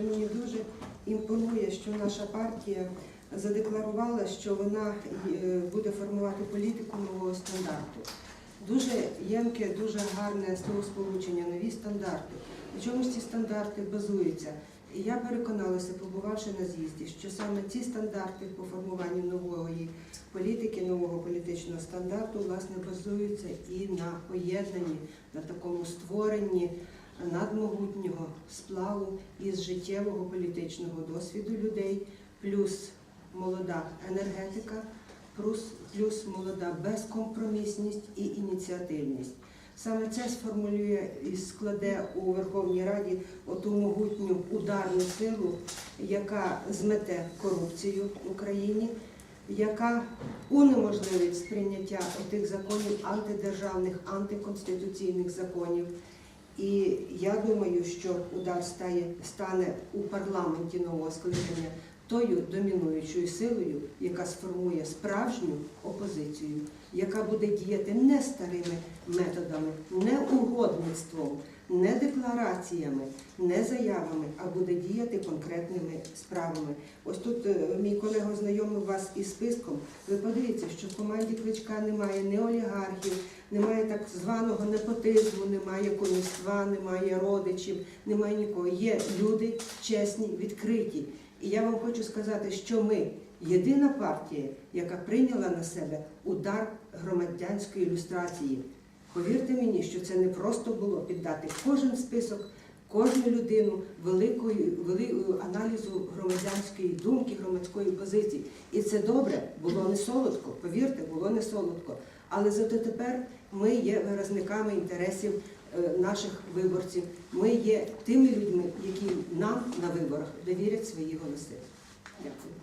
що мені дуже імпонує, що наша партія задекларувала, що вона е, буде формувати політику нового стандарту. Дуже ємке, дуже гарне словосполучення, нові стандарти. На чому ж ці стандарти базуються? І я переконалася, побувавши на з'їзді, що саме ці стандарти по формуванню нової політики, нового політичного стандарту, власне, базуються і на поєднанні, на такому створенні надмогутнього сплаву із життєвого політичного досвіду людей, плюс молода енергетика, плюс, плюс молода безкомпромісність і ініціативність. Саме це сформулює і складе у Верховній Раді оту могутню ударну силу, яка змете корупцію в Україні, яка унеможливить сприйняття тих законів антидержавних, антиконституційних законів. І я думаю, що удар стає, стане у парламенті нового скликання тою домінуючою силою, яка сформує справжню опозицію, яка буде діяти не старими методами, не угодництвом, не деклараціями, не заявами, а буде діяти конкретними справами. Ось тут е, мій колега знайомив вас із списком. Ви подивіться, що в команді Кличка немає ні олігархів, немає так званого непотизму, немає коміства, немає родичів, немає нікого. Є люди чесні, відкриті. І я вам хочу сказати, що ми єдина партія, яка прийняла на себе удар громадянської ілюстрації. Повірте мені, що це не просто було піддати кожен список, кожну людину великою, великою аналізу громадянської думки, громадської позиції. І це добре, було не солодко, повірте, було не солодко. Але зато тепер ми є виразниками інтересів е, наших виборців. Ми є тими людьми, які нам на виборах довірять свої голоси. Дякую.